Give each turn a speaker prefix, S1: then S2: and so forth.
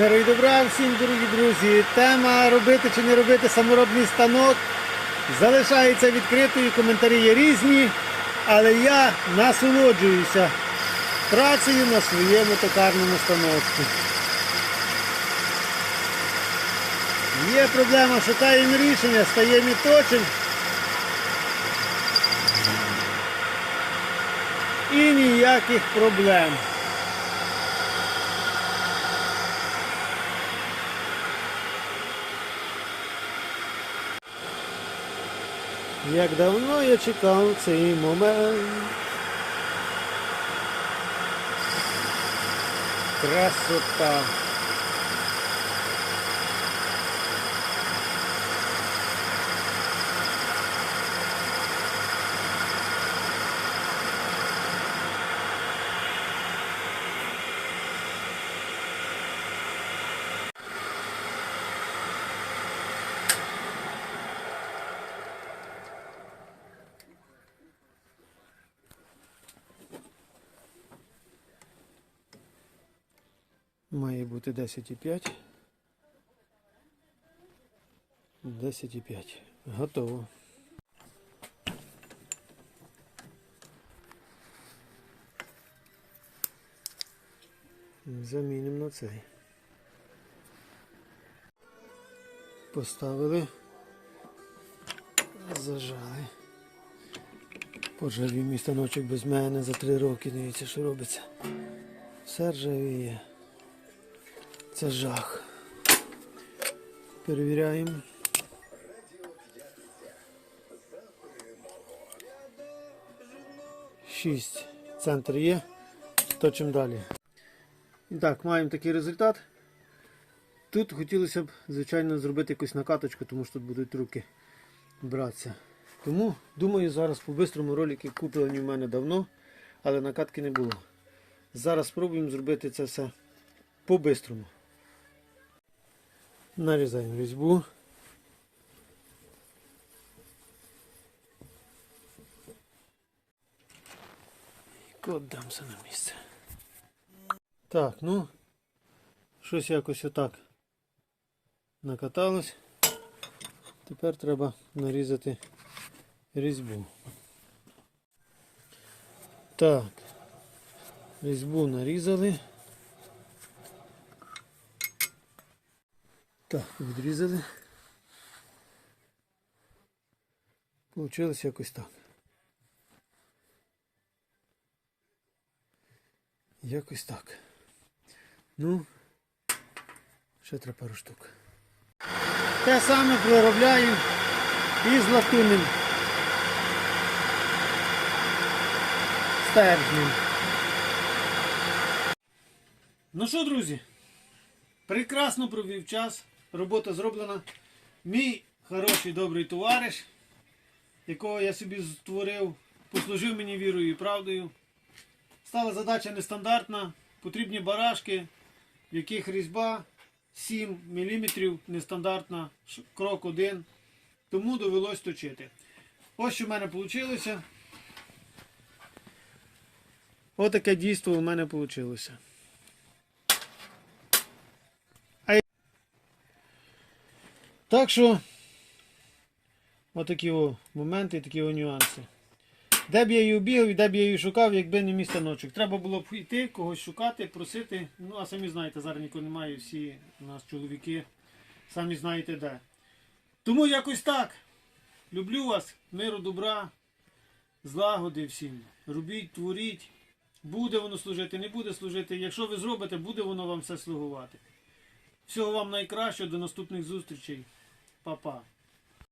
S1: Миру добра всім, дорогі друзі. Тема робити чи не робити саморобний станок залишається відкритою, коментарі є різні, але я насолоджуюся працею на своєму токарному станочку. Є проблема, шукаємо рішення, стаємо і точимо. І ніяких проблем. Як давно я чекав цей момент. Красота. Має бути 10,5. 10,5. Готово. Замінимо на цей. Поставили. Зажали. Пожалів мій станочок без мене за три роки. Дивіться, що робиться. Все ржавіє. Це жах. Перевіряємо. Шість. Центр є. Точимо далі. І так, маємо такий результат. Тут хотілося б, звичайно, зробити якусь накаточку, тому що тут будуть руки братися. Тому, думаю, зараз по-бистрому ролики куплені в мене давно, але накатки не було. Зараз спробуємо зробити це все по-бистрому. Нарізаємо різьбу. І кот на місце. Так, ну, щось якось отак накаталось. Тепер треба нарізати різьбу. Так, різьбу нарізали. Так, відрізали. Получилось якось так. Якось так. Ну, ще треба пару штук. Те саме проробляю і з латунним стержнем. Ну що, друзі? Прекрасно провів час. Робота зроблена. Мій хороший добрий товариш, якого я собі створив, послужив мені вірою і правдою. Стала задача нестандартна. Потрібні барашки, в яких різьба 7 мм нестандартна, крок 1. Тому довелось точити. Ось що в мене вийшло. Ось таке дійство у мене вийшло. Так що, отакі о моменти, такі о нюанси. Де б я її бігав і де б я її шукав, якби не мій станочок. Треба було б йти, когось шукати, просити. Ну, а самі знаєте, зараз нікого немає, всі у нас чоловіки, самі знаєте де. Тому якось так. Люблю вас, миру, добра, злагоди всім. Робіть, творіть. Буде воно служити, не буде служити. Якщо ви зробите, буде воно вам все слугувати. Всього вам найкращого, до наступних зустрічей. Па-па.